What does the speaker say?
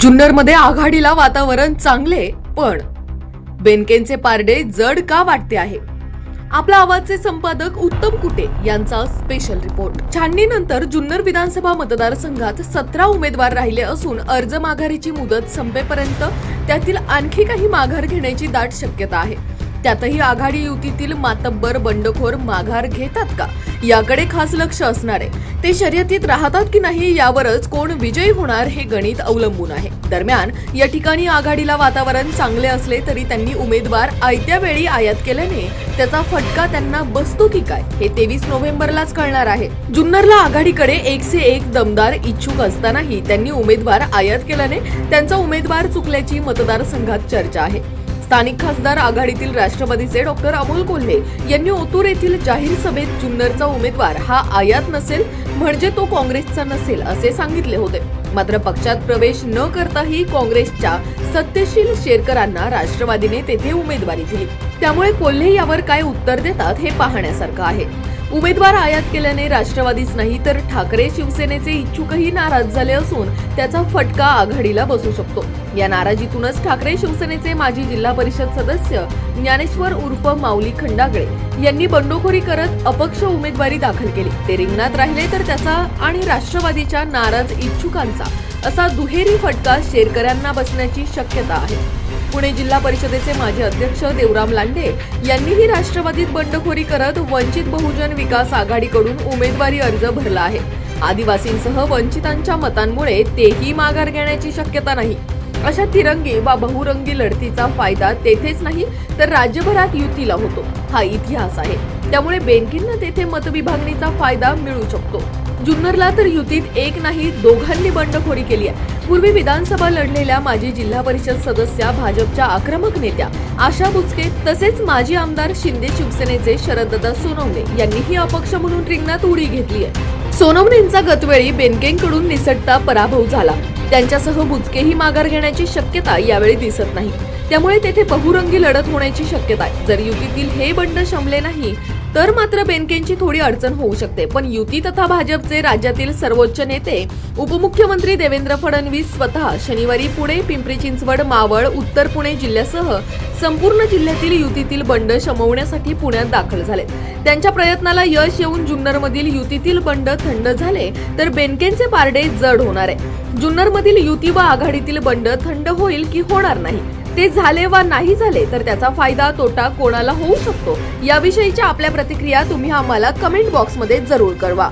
जुन्नरमध्ये आघाडीला वातावरण चांगले पण बेनकेंचे पारडे जड का वाटते आहे? आपला आवाजचे संपादक उत्तम कुटे यांचा स्पेशल रिपोर्ट छाननीनंतर जुन्नर विधानसभा मतदारसंघात सतरा उमेदवार राहिले असून अर्ज माघारीची मुदत संपेपर्यंत त्यातील आणखी काही माघार घेण्याची दाट शक्यता आहे. त्यातही आघाडी युतीतील मातब्बर बंडखोर माघार घेतात का? याकडे खास लक्ष असणार आहे. ते शर्यतीत राहतात की नाही यावरच कोण विजयी होणार हे गणित अवलंबून आहे. दरम्यान या ठिकाणी आघाडीला वातावरण चांगले असले तरी त्यांनी उमेदवार आयत्या वेळी आयात केल्याने त्याचा फटका त्यांना बसतो की काय हे तेवीस नोव्हेंबरलाच कळणार आहे. जुन्नरला आघाडीकडे एकशे एक दमदार इच्छुक असतानाही त्यांनी उमेदवार आयात केल्याने त्यांचा उमेदवार चुकल्याची मतदारसंघात चर्चा आहे. स्थानिक खासदार आघाडीतील राष्ट्रवादीचे डॉक्टर अमोल कोल्हे यांनी ओतूर येथील जाहीर सभेत जुन्नरचा उमेदवार हा आयात नसेल म्हणजे तो काँग्रेसचा नसेल असे सांगितले होते. मात्र पक्षात प्रवेश न करताही काँग्रेसच्या सत्यशील शेरकरांना राष्ट्रवादीने तेथे उमेदवारी दिली. त्यामुळे कोल्हे यावर काय उत्तर देतात हे पाहण्यासारखं आहे. उमेदवार आयात केल्याने राष्ट्रवादीच नाही तर ठाकरे शिवसेनेचे इच्छुकही नाराज झाले असून त्याचा फटका आघाडीला बसू शकतो. या नाराजीतूनच ठाकरे शिवसेनेचे माजी जिल्हा परिषद सदस्य ज्ञानेश्वर उर्फ माऊली खंडागळे यांनी बंडखोरी करत अपक्ष उमेदवारी दाखल केली. ते रिंगणात राहिले तर त्याचा आणि राष्ट्रवादीच्या नाराज इच्छुकांचा असा दुहेरी फटका शेतकऱ्यांना बसण्याची शक्यता आहे. पुणे जिल्हा परिषदेचे माजी अध्यक्ष देवराम लांडे यांनीही राष्ट्रवादीत बंडखोरी करत वंचित बहुजन विकास आघाडीकडून उमेदवारी अर्ज भरला आहे. आदिवासींसह वंचितांच्या मतांमुळे तेही माघार घेण्याची शक्यता नाही. अशा तिरंगी वा बहुरंगी लढतीचा फायदा तेथेच नाही तर राज्यभरात युतीला होतो. हा इतिहास आहे. त्यामुळे बेनकेंना तेथे मतविभागणीचा फायदा मिळू शकतो. जुन्नरला तर युतीत एक नाही दोघांनी बंडखोरी केली आहे. पूर्वी विधानसभा लढलेल्या माजी जिल्हा परिषद सदस्या भाजपच्या आक्रमक नेत्या आशा बुचके तसेच माजी आमदार शिंदे शिवसेनेचे शरददा सोनवणे यांनीही अपक्ष म्हणून रिंगणात उडी घेतली आहे. सोनवणेंचा गतवेळी बेनकेंकडून निसटता पराभव झाला. त्यांच्यासह बुचकेही माघार घेण्याची शक्यता यावेळी दिसत नाही. त्यामुळे तेथे बहुरंगी लढत होण्याची शक्यता आहे. जर युतीतील हे बंड शमले नाही तर मात्र बेनकेंची थोडी अडचण होऊ शकते. पण युती तथा भाजपचे राज्यातील सर्वोच्च नेते उपमुख्यमंत्री देवेंद्र फडणवीस स्वतः शनिवारी पुणे पिंपरी चिंचवड मावळ उत्तर पुणे जिल्ह्यासह संपूर्ण जिल्ह्यातील युतीतील बंड शमवण्यासाठी पुण्यात दाखल झाले त्यांच्या प्रयत्नाला यश येऊन जुन्नरमधील युतीतील बंड थंड झाले तर बेनकेंचे पारडे जड होणार आहे. जुन्नरमधील युती व आघाडीतील बंड थंड होईल की होणार नाही? ते झाले वा नाही झाले तर त्याचा फायदा तोटा कोणाला होऊ शकतो? याविषयीच्या आपल्या प्रतिक्रिया तुम्ही आम्हाला कमेंट बॉक्समध्ये जरूर कळवा.